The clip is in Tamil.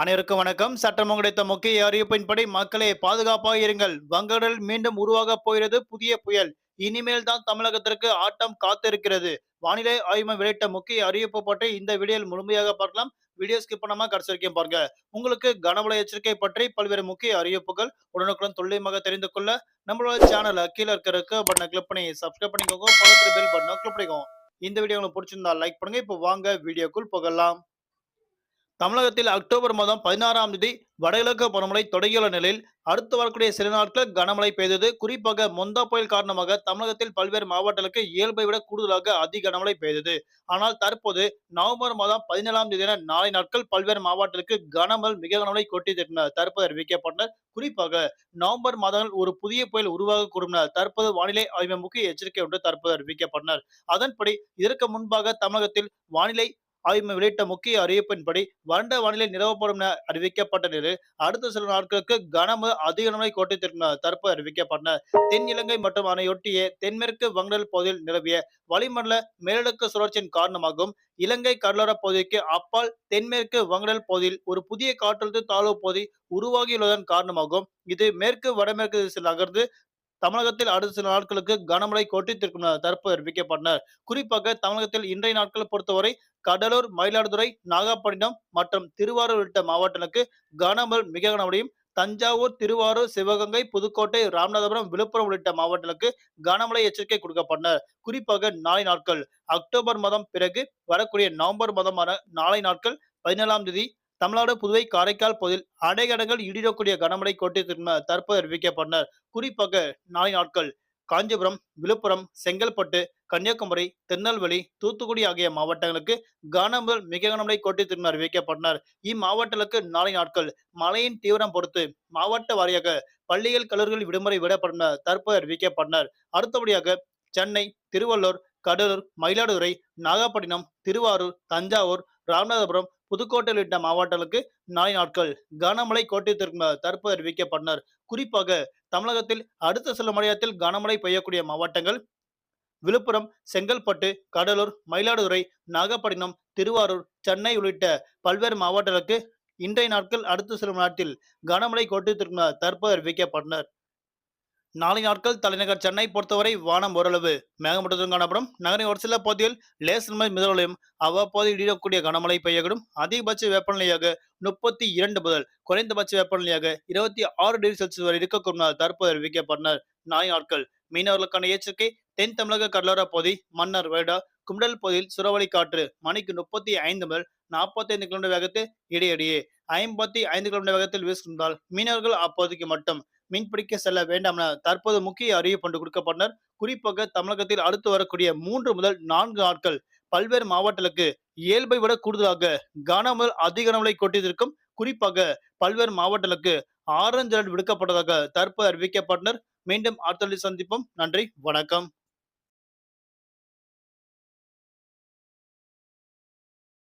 அனைவருக்கும் வணக்கம். சட்டம் கிடைத்த முக்கிய அறிவிப்பின்படி மக்களே பாதுகாப்பாக இருங்கள் வங்கடல் மீண்டும் உருவாக போகிறது. புதிய புயல். இனிமேல் தான் தமிழகத்திற்கு ஆட்டம் காத்திருக்கிறது. வானிலை ஆய்வு வெளியிட்ட முக்கிய அறிவிப்பு பற்றி இந்த வீடியோவில் முழுமையாக பார்க்கலாம். வீடியோ ஸ்கிப் பண்ணாம கடைசி வரைக்கும் பாருங்க. உங்களுக்கு கனமழை எச்சரிக்கை பற்றி பல்வேறு முக்கிய அறிவிப்புகள் உடனுக்குடன் துல்லியமாக தெரிந்து கொள்ள நம்மளோட சேனலை கீழே இருக்கிற பட்டனை கிளிக் பண்ணி சப்ஸ்கிரைப் பண்ணிக்கோங்க. பக்கத்துல பெல் பட்டனை கிளிக் பண்ணிக்கோங்க. இந்த வீடியோ உங்களுக்கு பிடிச்சிருந்தா லைக் பண்ணுங்க. இப்போ வாங்க வீடியோக்குள் போகலாம். தமிழகத்தில் அக்டோபர் மாதம் பதினாறாம் தேதி வடகிழக்கு பருவமழை தொடங்கியுள்ள நிலையில் அடுத்து வரக்கூடிய சில நாட்கள் கனமழை பெய்தது. குறிப்பாக மொந்தா புயல் காரணமாக தமிழகத்தில் பல்வேறு மாவட்டங்களுக்கு இயல்பை விட கூடுதலாக அதிக கனமழை பெய்தது. ஆனால் தற்போது நவம்பர் மாதம் பதினேழாம் தேதி நாளை நாட்கள் பல்வேறு மாவட்டங்களுக்கு கனமல் மிக கனமழை கொட்டி தற்போது அறிவிக்கப்பட்டனர் குறிப்பாக நவம்பர் மாதங்கள் ஒரு புதிய புயல் உருவாகக்கூடும் தற்போது வானிலை ஆய்வு முக்கிய எச்சரிக்கை ஒன்று தற்போது அறிவிக்கப்பட்டனர். அதன்படி இதற்கு முன்பாக தமிழகத்தில் வானிலை ஆய்வு வெளியிட்ட முக்கிய அறிவிப்பின்படி வறண்ட வானிலை நிலவப்படும் என அறிவிக்கப்பட்ட நிலையில் அடுத்த சில நாட்களுக்கு கனமழை அதிக நன்மை கோட்டத்திற்கு தற்போது அறிவிக்கப்பட்டன. தென் இலங்கை மற்றும் அதனையொட்டிய தென்மேற்கு வங்கடல் பகுதியில் நிலவிய வளிமண்டல மேலடுக்கு சுழற்சியின் காரணமாகவும் இலங்கை கடலோர பகுதிக்கு அப்பால் தென்மேற்கு வங்கடல் பகுதியில் ஒரு புதிய காற்றழுத்த தாழ்வு பகுதி உருவாகியுள்ளதன் காரணமாகவும் இது மேற்கு வடமேற்கு திசையில் நகர்ந்து தமிழகத்தில் அடுத்த சில நாட்களுக்கு கனமழை கொட்டித்திருக்கும் தற்போது அறிவிக்கப்பட்டனர் குறிப்பாக தமிழகத்தில் இன்றைய நாட்களை பொறுத்தவரை கடலூர் மயிலாடுதுறை நாகப்பட்டினம் மற்றும் திருவாரூர் உள்ளிட்ட மாவட்டங்களுக்கு கனமழை மிக கனமழையும் தஞ்சாவூர் திருவாரூர் சிவகங்கை புதுக்கோட்டை ராமநாதபுரம் விழுப்புரம் உள்ளிட்ட மாவட்டங்களுக்கு கனமழை எச்சரிக்கை கொடுக்கப்பட்டனர். குறிப்பாக நாளை நாட்கள் அக்டோபர் மாதம் பிறகு வரக்கூடிய நவம்பர் மாதமான நாளை நாட்கள் பதினேழாம் தேதி தமிழ்நாடு புதுவை காரைக்கால் பகுதியில் அடைகடங்கள் இடிடக்கூடிய கனமழை கோட்டை தற்போது அறிவிக்கப்பட்டனர் குறிப்பாக நாளை நாட்கள் காஞ்சிபுரம் விழுப்புரம் செங்கல்பட்டு கன்னியாகுமரி திருநெல்வேலி தூத்துக்குடி ஆகிய மாவட்டங்களுக்கு கனமுதல் மிக கனமழை கோட்டை திரும்ப அறிவிக்கப்பட்டனர். இம்மாவட்டங்களுக்கு நாளை நாட்கள் மழையின் தீவிரம் பொறுத்து மாவட்ட வாரியாக பள்ளிகள் கல்லூரிகள் விடுமுறை விடப்பட்டனர் தற்போது அறிவிக்கப்பட்டனர். அடுத்தபடியாக சென்னை திருவள்ளூர் கடலூர் மயிலாடுதுறை நாகப்பட்டினம் திருவாரூர் தஞ்சாவூர் ராமநாதபுரம் புதுக்கோட்டை உள்ளிட்ட மாவட்டங்களுக்கு நாளை நாட்கள் கனமழை கோட்டத்திற்கு தற்போது அறிவிக்கப்பட்டனர். குறிப்பாக தமிழகத்தில் அடுத்த சில மழையத்தில் கனமழை பெய்யக்கூடிய மாவட்டங்கள் விழுப்புரம் செங்கல்பட்டு கடலூர் மயிலாடுதுறை நாகப்பட்டினம் திருவாரூர் சென்னை உள்ளிட்ட பல்வேறு மாவட்டங்களுக்கு இன்றைய நாட்கள் அடுத்த சில நாட்டில் கனமழை கோட்டத்திற்கு தற்போது அறிவிக்கப்பட்டனர். நாளை நாட்கள் தலைநகர் சென்னை பொறுத்தவரை வானம் ஓரளவு மேகமூட்டத்துடன் காணப்படும். நகரின் ஒரு சில பகுதியில் லேசன்மை மிதலையும் அவ்வப்போது இடியக்கூடிய கனமழை பெய்யக்கூடும். அதிகபட்ச வெப்பநிலையாக முப்பத்தி இரண்டு முதல் குறைந்தபட்ச வெப்பநிலையாக இருபத்தி ஆறு டிகிரி செல்சியஸ் வரை இருக்கக்கூடும் தற்போது அறிவிக்கப்பட்டனர். நாளை நாட்கள் மீனவர்களுக்கான எச்சரிக்கை. தென் தமிழக கடலோர பகுதி மன்னர் வேடா கும்டல் பகுதியில் சுறவழி காற்று மணிக்கு முப்பத்தி ஐந்து முதல் நாற்பத்தி ஐந்து கிலோமீட்டர் வேகத்தில் இடையிடையே ஐம்பத்தி ஐந்து கிலோமீட்டர் வேகத்தில் வீசுகின்றால் மீனவர்கள் அப்போதைக்கு மட்டும் மீன்பிடிக்க செல்ல வேண்டாம் என தற்போது முக்கிய அறிவிப்பு கொடுக்கப்பட்டனர். குறிப்பாக தமிழகத்தில் அடுத்து வரக்கூடிய மூன்று முதல் நான்கு நாட்கள் பல்வேறு மாவட்டங்களுக்கு இயல்பை விட கூடுதலாக கனமுதல் அதிக கனமழை கொட்டியிருக்கும் குறிப்பாக பல்வேறு மாவட்டங்களுக்கு ஆரஞ்சு அலர்ட் விடுக்கப்பட்டதாக தற்போது அறிவிக்கப்பட்டனர். மீண்டும் அடுத்த சந்திப்போம். நன்றி. வணக்கம்.